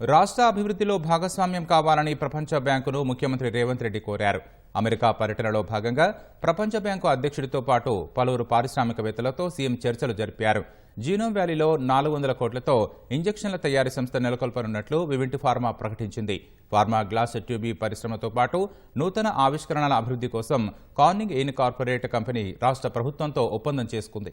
రాష్ట్ర అభివృద్ధిలో భాగస్వామ్యం కావాలని ప్రపంచ బ్యాంకును ముఖ్యమంత్రి రేవంత్ రెడ్డి కోరారు. అమెరికా పర్యటనలో భాగంగా ప్రపంచ బ్యాంకు అధ్యక్షుడితో పాటు పలువురు పారిశ్రామికవేత్తలతో సీఎం చర్చలు జరిపారు. జీనోమ్ వ్యాలీలో నాలుగు వందల కోట్లతో ఇంజెక్షన్ల తయారీ సంస్థ నెలకొల్పనున్నట్లు వివింటి ఫార్మా ప్రకటించింది. ఫార్మా గ్లాస్ ట్యూబీ పరిశ్రమతో పాటు నూతన ఆవిష్కరణల అభివృద్ధి కోసం కార్నింగ్ ఎయిన్ కార్పొరేట్ కంపెనీ రాష్ట్ర ప్రభుత్వంతో ఒప్పందం చేసుకుంది.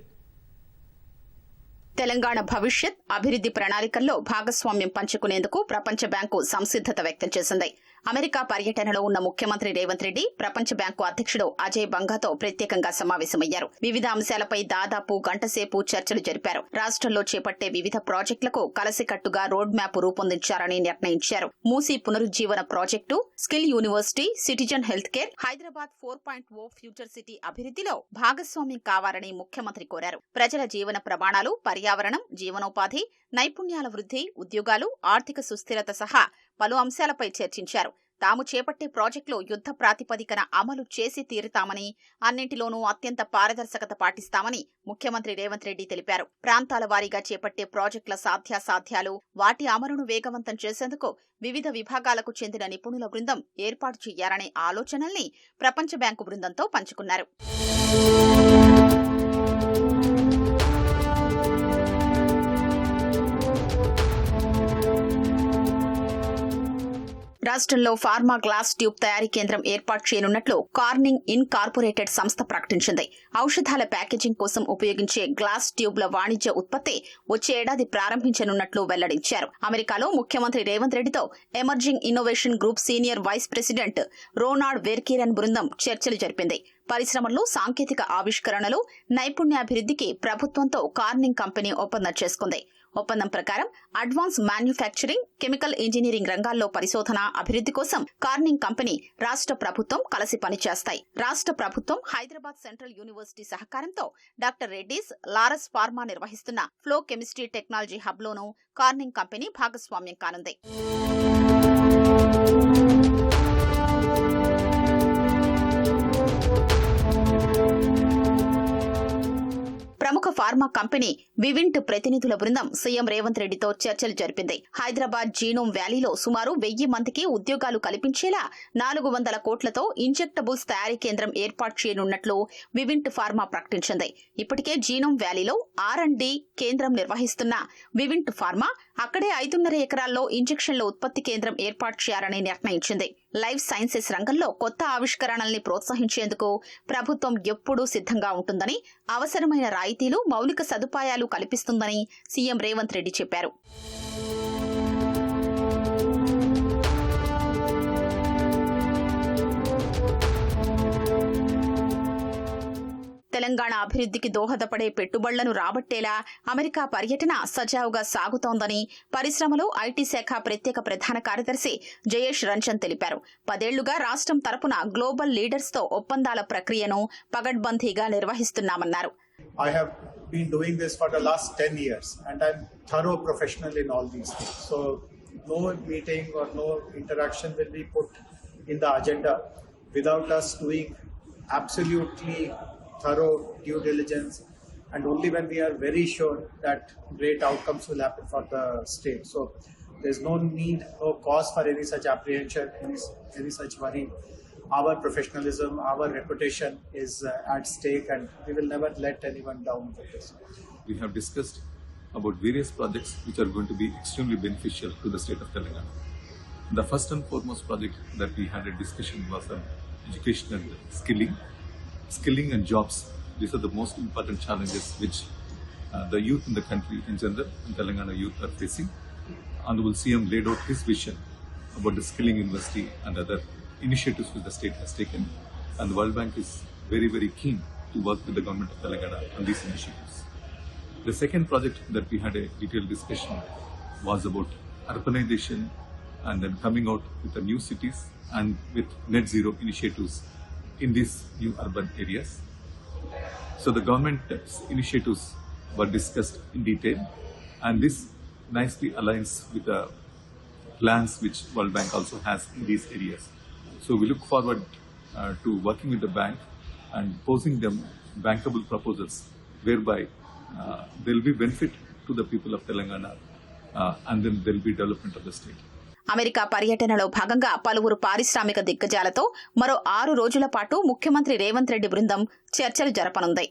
తెలంగాణ భవిష్యత్ అభివృద్ధి ప్రణాళికల్లో భాగస్వామ్యం పంచుకునేందుకు ప్రపంచ బ్యాంకు సంసిద్దత వ్యక్తం చేసింది. అమెరికా పర్యటనలో ఉన్న ముఖ్యమంత్రి రేవంత్ రెడ్డి ప్రపంచ బ్యాంకు అధ్యక్షుడు అజయ్ బంగాతో ప్రత్యేకంగా సమావేశమయ్యారు. వివిధ అంశాలపై దాదాపు గంటసేపు చర్చలు జరిపారు. రాష్ట్రంలో చేపట్టే వివిధ ప్రాజెక్టులకు కలసికట్టుగా రోడ్ మ్యాప్ రూపొందించారని నిర్ణయించారు. Musi పునరుజ్జీవన project skill university citizen health care Hyderabad four point O future city అభివృద్ధిలో భాగస్వామ్యం కావాలని ముఖ్యమంత్రి కోరారు. ప్రజల జీవన ప్రమాణాలు పర్యావరణం జీవనోపాధి నైపుణ్యాల వృద్ధి ఉద్యోగాలు ఆర్థిక సుస్థిరత సహా పలు అంశాలపై చర్చించారు. తాము చేపట్టే ప్రాజెక్టులు యుద్ధ ప్రాతిపదికన అమలు చేసి తీరుతామని అన్నింటిలోనూ అత్యంత పారదర్శకత పాటిస్తామని ముఖ్యమంత్రి రేవంత్ రెడ్డి తెలిపారు. ప్రాంతాల వారీగా చేపట్టే ప్రాజెక్టుల సాధ్యాసాధ్యాలు వాటి అమలును వేగవంతం చేసేందుకు వివిధ విభాగాలకు చెందిన నిపుణుల బృందం ఏర్పాటు చేయాలనే ఆలోచనల్ని ప్రపంచ బ్యాంకు బృందంతో పంచుకున్నారు. రాష్ట్రంలో ఫార్మా గ్లాస్ ట్యూబ్ తయారీ కేంద్రం ఏర్పాటు చేయనున్నట్లు కార్నింగ్ ఇన్ కార్పొరేటెడ్ సంస్థ ప్రకటించింది. ఔషధాల ప్యాకేజింగ్ కోసం ఉపయోగించే గ్లాస్ ట్యూబ్ల వాణిజ్య ఉత్పత్తి వచ్చే ఏడాది ప్రారంభించనున్నట్లు వెల్లడించారు. అమెరికాలో ముఖ్యమంత్రి రేవంత్ రెడ్డితో emerging innovation group senior vice president Ronald వెర్కీరన్ బృందం చర్చలు జరిపింది. పరిశ్రమల్లో సాంకేతిక ఆవిష్కరణలు నైపుణ్యాభివృద్ధికి ప్రభుత్వంతో కార్నింగ్ కంపెనీ ఒప్పందం చేసుకుంది. ఒప్పందం ప్రకారం అడ్వాన్స్ మ్యానుఫ్యాక్చరింగ్ కెమికల్ ఇంజనీరింగ్ రంగాల్లో పరిశోధన అభివృద్ధి కోసం కార్నింగ్ కంపెనీ రాష్ట్ర ప్రభుత్వం కలిసి పనిచేస్తాయి. రాష్ట్ర ప్రభుత్వం హైదరాబాద్ సెంట్రల్ యూనివర్సిటీ సహకారంతో డాక్టర్ రెడ్డీస్ లారస్ ఫార్మా నిర్వహిస్తున్న ఫ్లో కెమిస్ట్రీ టెక్నాలజీ హబ్ లోనూ కార్నింగ్ కంపెనీ భాగస్వామ్యం కానుంది. ఫార్మా కంపెనీ వివింట్ ప్రతినిధుల బృందం సీఎం రేవంత్ రెడ్డితో చర్చలు జరిపింది. హైదరాబాద్ జీనోమ్ వ్యాలీలో సుమారు వెయ్యి మందికి ఉద్యోగాలు కల్పించేలా నాలుగు వందల కోట్లతో ఇంజెక్టబుల్స్ తయారీ కేంద్రం ఏర్పాటు చేయనున్నట్లు వివింట్ ఫార్మా ప్రకటించింది. ఇప్పటికే జీనోమ్ వ్యాలీలో ఆర్ అండ్ డి కేంద్రం నిర్వహిస్తున్న వివింట్ ఫార్మా అక్కడే ఐదున్నర ఎకరాల్లో ఇంజెక్షన్ల ఉత్పత్తి కేంద్రం ఏర్పాటు చేయాలని నిర్ణయించింది. లైఫ్ సైన్సెస్ రంగంలో కొత్త ఆవిష్కరణల్ని ప్రోత్సహించేందుకు ప్రభుత్వం ఎప్పుడూ సిద్ధంగా ఉంటుందని అవసరమైన రాయితీలు మౌలిక సదుపాయాలు కల్పిస్తుందని సీఎం రేవంత్ రెడ్డి చెప్పారు. తెలంగాణ అభివృద్ధికి దోహదపడే పెట్టుబడులను రాబట్టేలా అమెరికా పర్యటన సజావుగా సాగుతోందని పరిశ్రమలు ఐటీ శాఖ ప్రత్యేక ప్రధాన కార్యదర్శి జయేష్ రంజన్ తెలిపారు పదేళ్ళుగా రాష్ట్రం తరపున గ్లోబల్ లీడర్స్తో ఒప్పందాల ప్రక్రియను పగడ్బందీగా నిర్వహిస్తున్నామన్నారు I have been doing this for the last 10 years and I'm thorough professional in all these things. So no meeting or no interaction will be put in the agenda without us doing absolutely thorough due diligence and only when we are very sure that great outcomes will happen for the state. So there's no need, or cause for any such apprehension, any, any such worry our professionalism, our reputation is uh, at stake, and we will never let anyone down with this. we have discussed about various projects which are going to be extremely beneficial to the state of Telangana. The first and foremost project that we had a discussion was on education and skilling. Skilling and jobs, these are the most important challenges which uh, the youth in the country in general and Telangana youth are facing. Honorable CM laid out his vision about the skilling university and other initiatives which the state has taken. And the World Bank is very, very keen to work with the government of Telangana on these initiatives. The second project that we had a detailed discussion was about urbanization and then coming out with the new cities and with net zero initiatives in these new urban areas. So the government initiatives were discussed in detail and this nicely aligns with the plans which World Bank also has in these areas. So we look forward uh, to working with the bank and posing them bankable proposals whereby uh, there will be benefit to the people of Telangana uh, and then there will be development of the state. America పర్యటనలో భాగంగా పలువురు పారిశ్రామిక దిగ్గజాలతో మరో ఆరు రోజుల పాటు ముఖ్యమంత్రి రేవంత్ రెడ్డి బృందం చర్చలు జరపనుంది.